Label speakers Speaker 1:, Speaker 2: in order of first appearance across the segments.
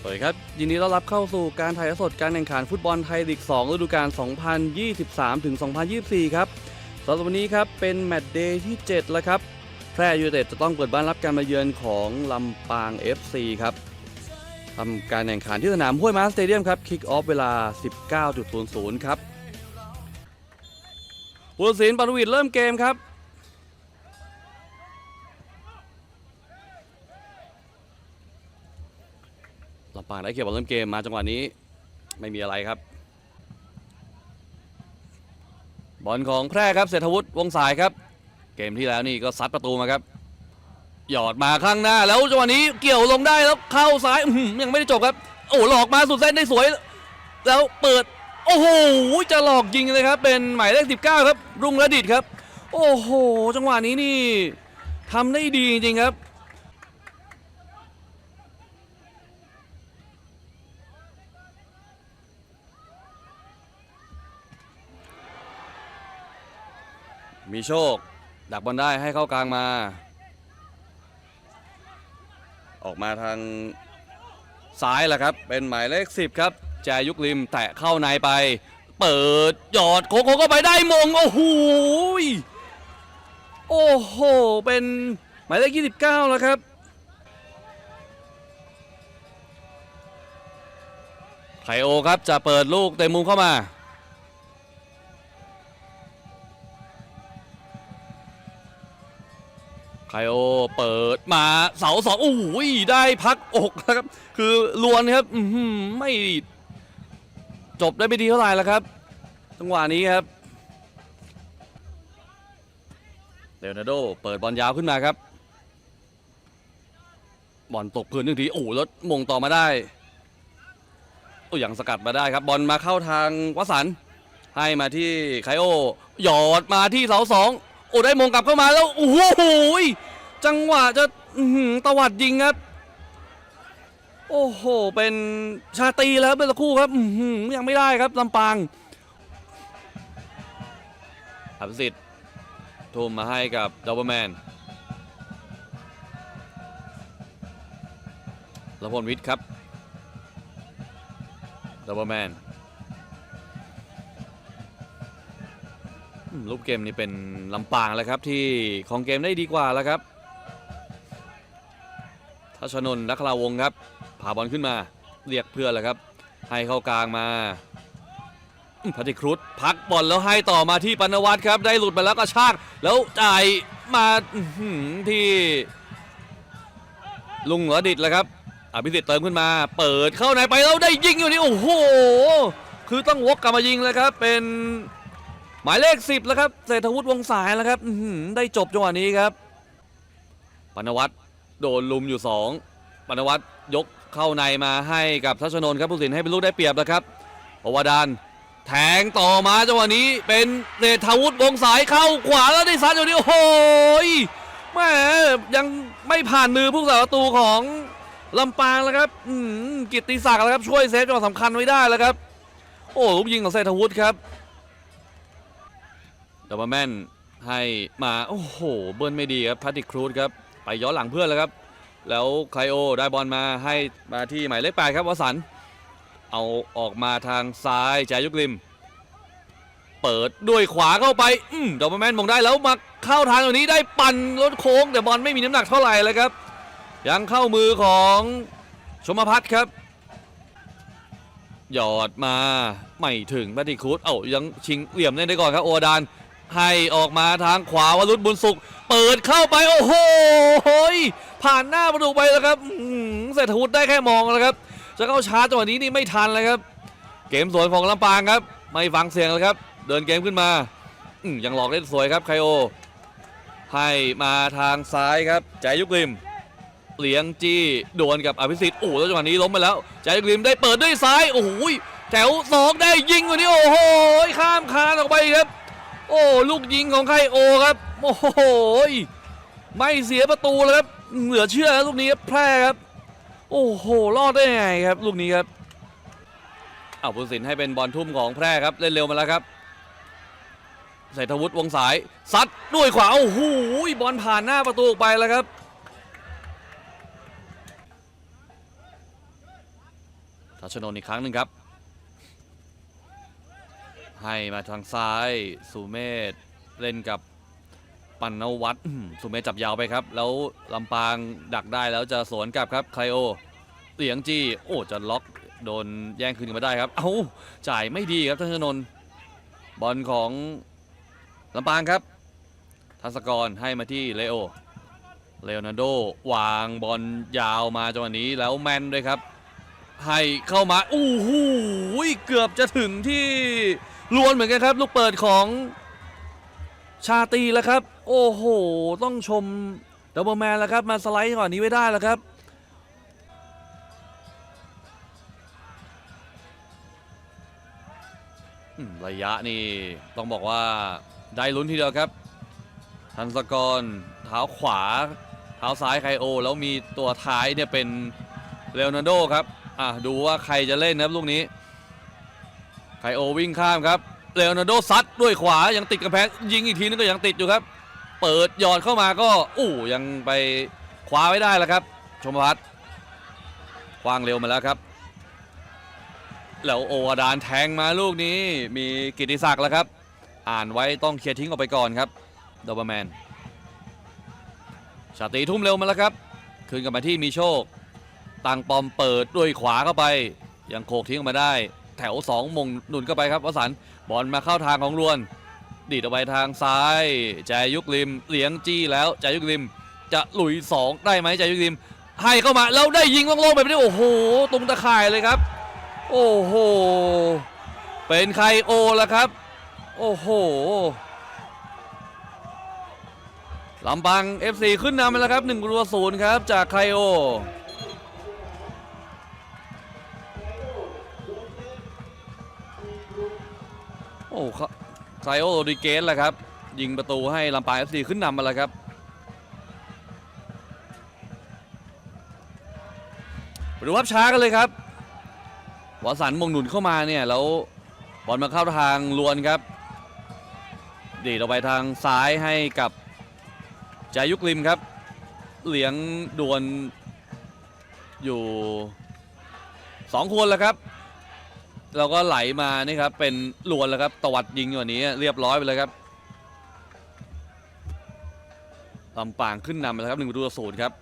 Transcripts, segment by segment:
Speaker 1: สวัสดีครับ ยินดีต้อนรับเข้าสู่การถ่ายทอดสดการแข่งขันฟุตบอลไทยลีก 2 ฤดูกาล 2023 ถึง 2024 ครับสำหรับวันนี้ครับ เป็นแมตช์เดย์ที่ 7 แล้วครับ แพร่ยูเต็ดจะต้องเปิดบ้านรับการมาเยือนของลำปาง FC ครับทำการแข่งขันที่สนามห้วยม้าสเตเดียมครับคิกออฟเวลา 19.00 ครับผู้สินปานวิทย์เริ่มเกมครับ ลำปางได้เขียบบอลเริ่มเกมมาจังหวะนี้ไม่มีอะไรครับ บอลของแพร่ครับเศรษฐวุฒิวงสายครับ เกมที่แล้วนี่ก็ซัดประตูมาครับ หยอดมาข้างหน้าแล้วจังหวะนี้เกี่ยวลงได้แล้วเข้าซ้ายยังไม่ได้จบครับ โอ้หลอกมาสุดเส้นได้สวย แล้วเปิด โอ้โหจะหลอกยิงเลยครับ เป็นหมายเลข19 ครับ รุ่งระดิตครับ โอ้โห จังหวะนี้นี่ทำได้ดีจริงๆครับ มีโชค ดักบอลได้ให้เข้ากลางมา ออกมาทางซ้ายแหละครับ เป็นหมายเลข 10 ครับแจยุกริมแตะเข้าในไป เปิดหยอดโค้งๆเข้าไปได้มง โอ้โหยโอ้โห เป็นหมายเลข 29 แล้วครับไคโอครับจะเปิดลูกเตะมุมเข้ามา ไคโอเปิดมาเสาสองโอ้โหได้พักอกนะครับ คือลวนครับอืไม่จบได้ไม่ดีเท่าไหร่แล้วครับจังหวะนี้ครับเลนาโดเปิดบอลยาวขึ้นมาครับ บอลตกพื้นหนึ่งทีโอ้โหแล้วมงต่อมาได้โอ้ยังสกัดมาได้ครับ บอลมาเข้าทางวสันให้มาที่ไคโอหยอดมาที่เสาสองโอ้ได้มงกลับเข้ามาแล้วโอ้โหย จังหวะจะตวัดยิงครับ โอ้โห เป็นชาตีแล้วเป็นตะครู่ครับยังไม่ได้ครับลำปางอภิสิทธิ์ทุ่มมาให้กับดับเบิลแมนละพลวิทย์ครับดับเบิลแมนรูปเกมนี้เป็นลำปางแล้วครับที่ของเกมได้ดีกว่าแล้วครับ ชนนนักลาวงครับพาบอลขึ้นมา เรียกเพื่อนแล้วครับ ให้เข้ากลางมาพัติครุฑพักบอลแล้วให้ต่อมาที่ปนวัตครับ ได้หลุดไปแล้วก็ชากแล้วจ่ายมาที่ ลุงหรอดิดแล้วครับอภิสิทธิ์เติมขึ้นมา เปิดเข้าในไปแล้วได้ยิงอยู่นี่โอ้โหคือต้องวกกลับมายิงเลยครับ เป็นหมายเลข 10แล้วครับเศรษฐวุฒิวงสายแล้วครับได้จบจังหวะนี้ครับปนวัตร โดนลุมอยู่2ปนวัตรยกเข้าในมาให้กับทัชนนท์ครับผู้สินให้เป็นลูกได้เปรียบแล้วครับอวดานแทงต่อมาจังหวะนี้เป็นเศรษฐวุฒิวงสายเข้าขวาแล้วได้ซัดอยู่นี่โอ้โหยแม่ยังไม่ผ่านมือผู้สาประตูของลำปางแล้วครับกิตติศักดิ์แล้วครับช่วยเซฟจังหวะสำคัญไว้ได้แล้วครับ โอ้ลูกยิงของเศรษฐวุฒิครับดับเบิลแมนให้มา โอ้โห เบิ้ลไม่ดีครับพาติครูดครับ ไปย้อนหลังเพื่อนแล้วครับ แล้วไคลโอได้บอลมาให้มาที่หมายเลขแปดครับวสันเอาออกมาทางซ้ายจายุกริม เปิดด้วยขวาเข้าไป อืมดับเบิลแมนมองได้แล้วมาเข้าทางตรงนี้ได้ปั่นรถโค้ง แต่บอลไม่มีน้ำหนักเท่าไหร่เลยครับ ยังเข้ามือของชมพัฒน์ครับ หยอดมาไม่ถึงแบตติคูดเอ้ายังชิงเหลี่ยมเล่นได้ก่อนครับ โอดานให้ออกมาทางขวาวรุษบุญสุข เปิดเข้าไปโอ้โหผ่านหน้าประตูไปแล้วครับเศรษฐวุฒิได้แค่มองแล้วครับ จะเข้าชาร์จจังหวะนี้นี่ไม่ทันแล้วครับ เกมสวยของลำปางครับ ไม่ฟังเสียงแล้วครับ เดินเกมขึ้นมาอืยังหลอกเล่นสวยครับไคโอ ให้มาทางซ้ายครับใจยุกริมเลี้ยงจี้ดวลกับอภิสิทธิ์โอ้แล้วจังหวะนี้ล้มไปแล้ว ใจยุกริมได้เปิดด้วยซ้ายโอ้โหแถวสองได้ยิงวันนี้โอ้โหข้ามคานออกไปครับ โอ้ลูกยิงของไคโอครับ โอ้โหไม่เสียประตูเลยครับ เหลือเชื่อครับลูกนี้ครับแพร่ครับ โอ้โหรอดได้ยังไงครับ ลูกนี้ครับเอาผู้สินให้เป็นบอลทุ่มของแพร่ครับเล่นเร็วมาแล้วครับเศรษฐวุฒิวงสายซัดด้วยขวาโอ้โหบอลผ่านหน้าประตูออกไปแล้วครับทัชนนอีกครั้งหนึ่งครับ ให้มาทางซ้ายสุเมธเล่นกับปันนวัตสุเมธจับยาวไปครับ แล้วลำปางดักได้แล้วจะสวนกลับครับไคโอเสียงจี้โอ้จะล็อกโดนแย่งคืนมาได้ครับ เอ้าจ่ายไม่ดีครับทัชนน์บอลของลำปางครับทัศกรให้มาที่เลโอเลโอนาร์โดวางบอลยาวมาจังหวะนี้แล้วแมนด้วยครับ ให้เข้ามา อู้หูเกือบจะถึงที่ ล้วนเหมือนกันครับ ลูกเปิดของชาตีแล้วครับ โอ้โห ต้องชมดับเบิลแมนแล้วครับ มาสไลด์ก่อนนี้ไว้ได้แล้วครับ ระยะนี่ต้องบอกว่าได้ลุ้นทีเดียวครับ ทันสกรเท้าขวา เท้าซ้ายไคโอ แล้วมีตัวท้ายเนี่ยเป็นเลโอนาร์โดครับ อะดูว่าใครจะเล่นนะครับลูกนี้ ไคโอวิ่งข้ามครับเลโอนาร์โดซัดด้วยขวายังติดกระแพงยิงอีกทีนึงก็ยังติดอยู่ครับ เปิดยอดเข้ามาก็อู้ยังไปคว้าไว้ได้แล้วครับ ชมพัฒน์ควางเร็วมาแล้วครับแล้วโอวาดานแทงมาลูกนี้มีกิติศักดิ์แล้วครับ อ่านไว้ต้องเคลียร์ทิ้งออกไปก่อนครับดับเบิลแมนชาตรีทุ่มเร็วมาแล้วครับ คืนกลับมาที่มีโชค ตังปอมเปิดด้วยขวาเข้าไป ยังโขกทิ้งออกมาได้ แถว2มงหนุนเข้าไปครับวสันบอลมาเข้าทางของรวน ดีดออกไปทางซ้ายแจยุกริมเหลียงจี้แล้วแจยุกริม จะหลุย 2 ได้ไหมแจยุกริม ให้เข้ามาแล้วได้ยิงโล่งๆแบบนี้โอ้โหตรงตะข่ายเลยครับ โอ้โหเป็นใครโอแล้วครับ โอ้โหลำปาง FC ขึ้นนำไปแล้วครับ1ประตูต่อศูนย์ครับจากไคโอ อ้ครับไคโอโรดิเกสแหละครับ ยิงประตูให้ลำปาง FC ขึ้นนำมาแล้วครับไปดูภาพช้ากันเลยครับวสันมงหนุนเข้ามาเนี่ยแล้วบอลมาเข้าทางลวนครับดีดออกไปทางซ้ายให้กับจายุกริมครับ เหลียงดวนอยู่สองคนแล้วครับ เราก็ไหลมานี่ครับเป็นลวนแล้วครับตวัดยิงอยู่อันนี้เรียบร้อยไปเลยครับลำปางขึ้นนำไปแล้วครับหนึ่งประตูต่อศูนย์ครับ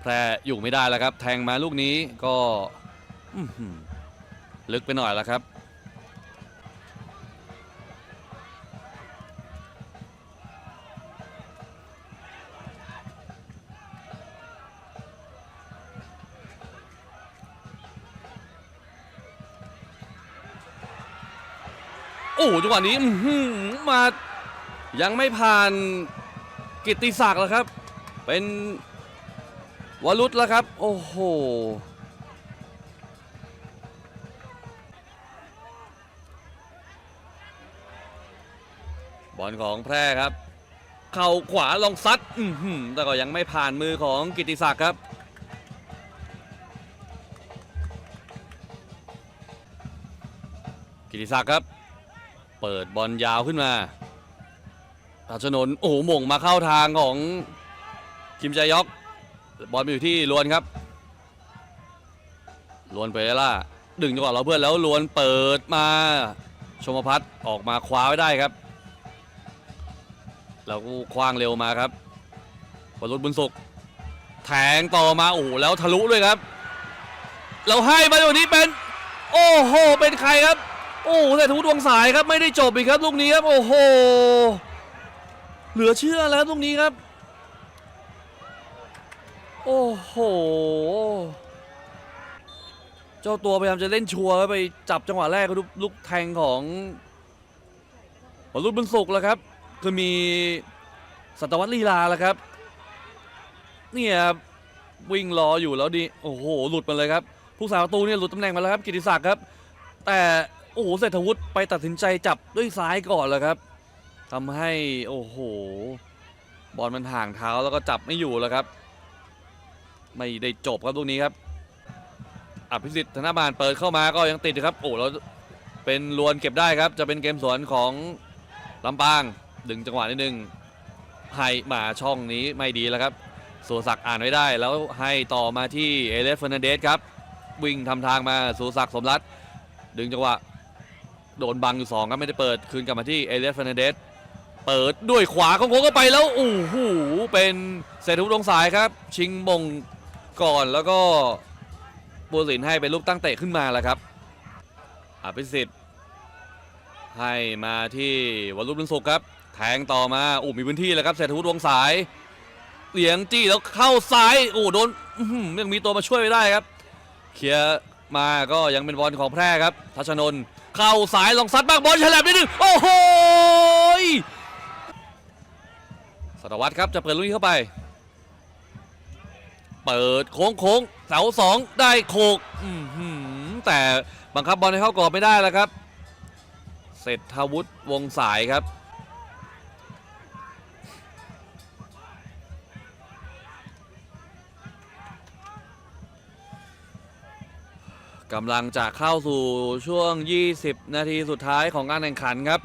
Speaker 1: แพรอยู่ไม่ได้แล้วครับ แทงมาลูกนี้ก็ลึกไปหน่อยแล้วครับ โอ้จังหวะนี้มายังไม่ผ่านกิติศักดิ์แล้วครับ เป็นวรุษแล้วครับ โอ้โหบอลของแพร่ครับ เข่าขวาลองซัดแต่ก็ยังไม่ผ่านมือของกิติศักดิ์ครับ กิติศักดิ์ครับ เปิดบอลยาวขึ้นมาราชนนโอ้โหหม่งมาเข้าทางของคิมจายอกบอลไปอยู่ที่ลวนครับลวนเปเรล่าดึงจังหวะเราเพื่อนแล้วลวนเปิดมาชมพัฒน์ออกมาคว้าไว้ได้ครับ แล้วก็คว้างเร็วมาครับบอลรุษบุญสุข แทงต่อมาโอ้โหแล้วทะลุด้วยครับ เราให้มาอยู่นี้เป็น โอ้โห เป็นใครครับ โอ้แต่ทุกดวงสายครับไม่ได้จบอีกครับลูกนี้ครับโอ้โหเหลือเชื่อแล้วลูกนี้ครับ โอ้โหเจ้าตัวพยายามจะเล่นชัวร์ไปจับจังหวะแรกก็ลูกลูกแทงของวรุษบุญสุกแล้วครับคือมีสัตวัตลีลาแล้วครับเนี่ยวิ่งรออยู่แล้วดีโอ้โหหลุดมาเลยครับผู้สาประตูเนี่ยหลุดตำแหน่งมาแล้วครับกิติศักดิ์ครับ แต่ อ้โหเศรษฐวุฒิไปตัดสินใจจับด้วยซ้ายก่อนเลยครับทำให้โอ้โห บอลมันห่างเท้าแล้วก็จับไม่อยู่แล้วครับ ไม่ได้จบครับตรงนี้ครับอภิสิทธิ์ธนบาลเปิดเข้ามาก็ยังติดครับ โอ้แล้วเป็นลวนเก็บได้ครับ จะเป็นเกมสวนของลำปางดึงจังหวะนิดนึงให้มาช่องนี้ไม่ดีแล้วครับสุศักดิ์อ่านไว้ได้ แล้วให้ต่อมาที่เอเลสเฟอร์นันเดสครับ วิ่งทำทางมาสู่ศักดิ์สมรัตดึงจังหวะ โดนบังอยู่สองครับไม่ได้เปิด คืนกลับมาที่เอเลียสเฟรนเดสเปิดด้วยขวาของโค้งเข้าไปแล้วโอ้โหเป็นเศรษฐวุฒิวงสายครับ ชิงมงก่อนแล้วก็บัวสินให้เป็นลูกตั้งเตะขึ้นมาแล้วครับอภิสิทธิ์ให้มาที่วรุษบุญสุขครับ แทงต่อมาโอ้มีพื้นที่แล้วครับเศรษฐวุฒิวงสายเหลียงจี้แล้วเข้าซ้ายโอ้โดนยังมีตัวมาช่วยไม่ได้ครับ เคลียร์มาก็ยังเป็นบอลของแพร่ครับทัชนนท์ เข้าสายลองซัดบ้างบอลฉลับนิดนึงโอ้โหยสตวัตครับจะเปิดลุยเข้าไป เปิดโค้งโค้งเสาสองได้โขกอื้อหือแต่บังคับบอลให้เข้ากรอบไม่ได้แล้วครับเศรษฐวุฒิวงสายครับ กำลังจะเข้าสู่ช่วง 20 นาทีสุดท้ายของการแข่งขันครับ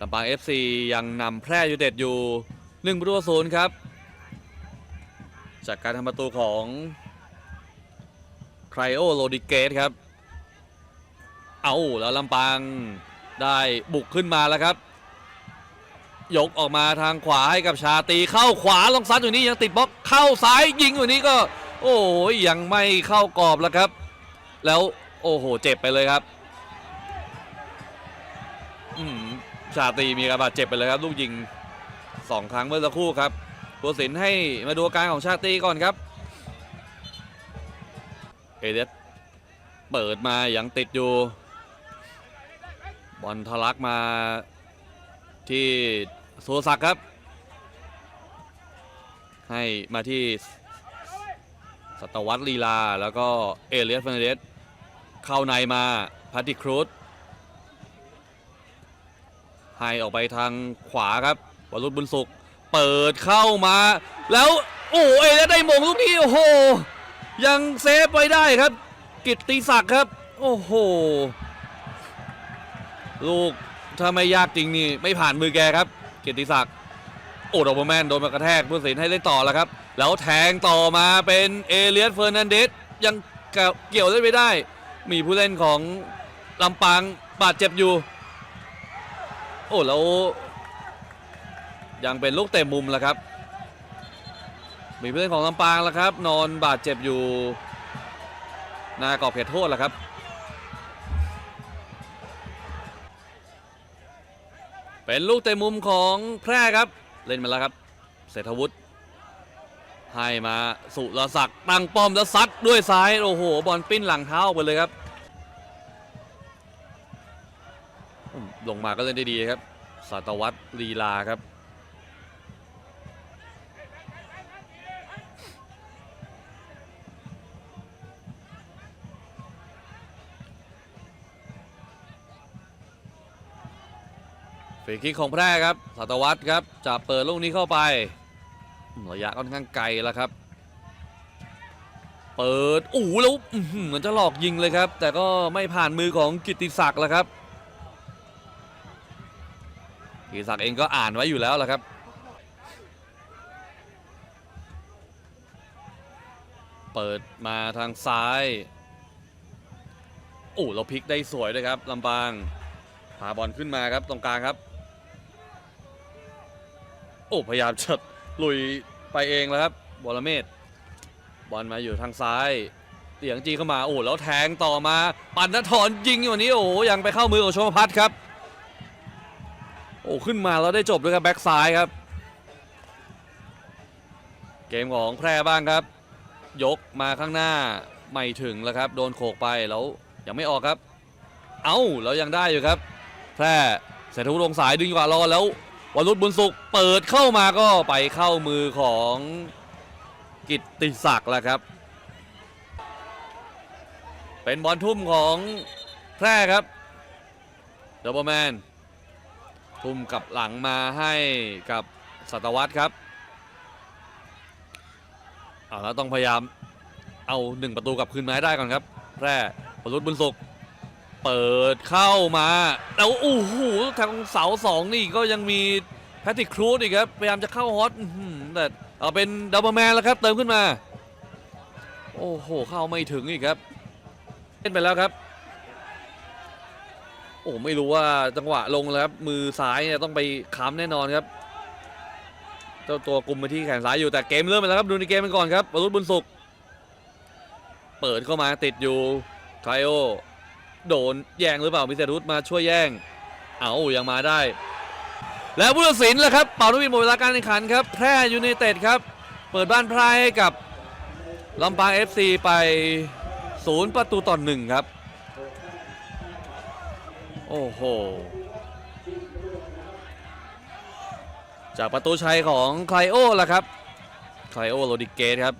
Speaker 1: ลำปาง FC ยังนำแพร่ยูเต็ดอยู่1ประตูศูนย์ครับ จากการทำประตูของไครโอโรดิเกสครับ เอาแล้วลำปางได้บุกขึ้นมาแล้วครับ ยกออกมาทางขวาให้กับชาตีเข้าขวาลองซัดอยู่นี่ยังติดบล็อกเข้าซ้ายยิงอยู่นี่ก็ โอ้ยยังไม่เข้ากรอบแล้วครับ แล้วโอ้โหเจ็บไปเลยครับอืมชาตีมีการบาดเจ็บไปเลยครับ ลูกยิงสองครั้งเมื่อสักครู่ครับผู้สินให้มาดูอาการของชาตีก่อนครับ เอเดสเปิดมาอยังติดอยู่บอลทะลักมาที่สุรศักครับ ให้มาที่ สตวัตลีลา แล้วก็เอเลียสเฟนเดสเข้าในมาพัตติครูดให้ออกไปทางขวาครับวรุษบุญสุข เปิดเข้ามา แล้วโอ้เอเลียสได้มงลูกนี้โอ้โห ยังเซฟไว้ได้ครับ กิตติศักดิ์ครับ โอ้โห ลูกถ้าไม่ยากจริงนี่ไม่ผ่านมือแกครับ กิตติศักดิ์โอ้ดอกเบอร์แมนโดนมากระแทกผู้สินให้เล่นต่อแล้วครับ แล้วแทงต่อมาเป็นเอเลียสเฟอร์นันเดสยังเกี่ยวเล่นไม่ได้ มีผู้เล่นของลำปางบาดเจ็บอยู่ โอ้แล้วยังเป็นลูกเตะมุมแล้วครับ มีผู้เล่นของลำปางแล้วครับ นอนบาดเจ็บอยู่นากรอบเขตโทษแล้วครับเป็นลูกเตะมุมของแพร่ครับ เล่นมาแล้วครับ เศรษฐวุฒิ ให้มาสุรศักดิ์ตั้งป้อมแล้วซัดด้วยซ้าย โอ้โห บอลปิ้นหลังเท้าออกไปเลยครับ ลงมาก็เล่นได้ดีครับสาตวัตรลีลาครับฟรีคิกของแพร่ครับสัตวัตรครับจะเปิดลูกนี้เข้าไป ระยะค่อนข้างไกลแล้วครับ เปิดโอ้โหแล้วอื้อหือเหมือนจะหลอกยิงเลยครับ แต่ก็ไม่ผ่านมือของกิติศักดิ์แล้วครับ กิติศักดิ์เองก็อ่านไว้อยู่แล้วแหละครับ เปิดมาทางซ้ายโอ้เราพลิกได้สวยด้วยครับลำปางพาบอลขึ้นมาครับตรงกลางครับ โอ้พยายามจะ ลุยไปเองแล้วครับบอลเมศบอลมาอยู่ทางซ้ายเสียงจีเข้ามาโอ้แล้วแทงต่อมา ปันนทรยิงอยู่วันนี้โอ้ยังไปเข้ามือของชมพัฒครับ โอ้ขึ้นมาแล้วได้จบด้วยกับแบ็กซ้ายครับ เกมของแพร่บ้างครับ ยกมาข้างหน้าไม่ถึงแล้วครับ โดนโขกไปแล้วยังไม่ออกครับ เอ้าแล้วยังได้อยู่ครับ แพร่เสร็จทุลงสายดึงกว่ารอแล้ว วรุษบุญสุขเปิดเข้ามาก็ไปเข้ามือของกิตติศักดิ์แล้วครับ เป็นบอลทุ่มของแพร่ครับดับเดบแมน ทุ่มกลับหลังมาให้กับสัตวัตครับเอาแล้วต้องพยายามเอาหนึ่งประตูกลับคืนมาให้ได้ก่อนครับ แพร่วรุษบุญสุข เปิดเข้ามาแล้วโอ้โหทางเสาสองนี่ก็ยังมีแพทริครูดอีกครับ พยายามจะเข้าฮอตแต่เอาเป็นดับเบิลแมนแล้วครับ เติมขึ้นมา โอ้โห เข้าไม่ถึงอีกครับเล่นไปแล้วครับ โอ้ไม่รู้ว่าจังหวะลงแล้วครับ มือซ้ายเนี่ยต้องไปค้ำแน่นอนครับ เจ้าตัวกลุ่มไปที่แขนซ้ายอยู่แต่เกมเริ่มไปแล้วครับดูในเกมกันก่อนครับวรุษบุญสุข เปิดเข้ามาติดอยู่ไคโอ โดนแย่งหรือเปล่ามิเซรุตมาช่วยแย่ง เอายังมาได้ แล้วผู้ตัดสินแหละครับเป่านกหวีดหมดเวลาการแข่งขันครับ แพร่ยูไนเต็ดครับ เปิดบ้านพรายให้กับลำปาง FC ไปศูนย์ประตูต่อหนึ่งครับ โอ้โห จากประตูชัยของไคลโอล่ะครับไคลโอโรดิเกสครับ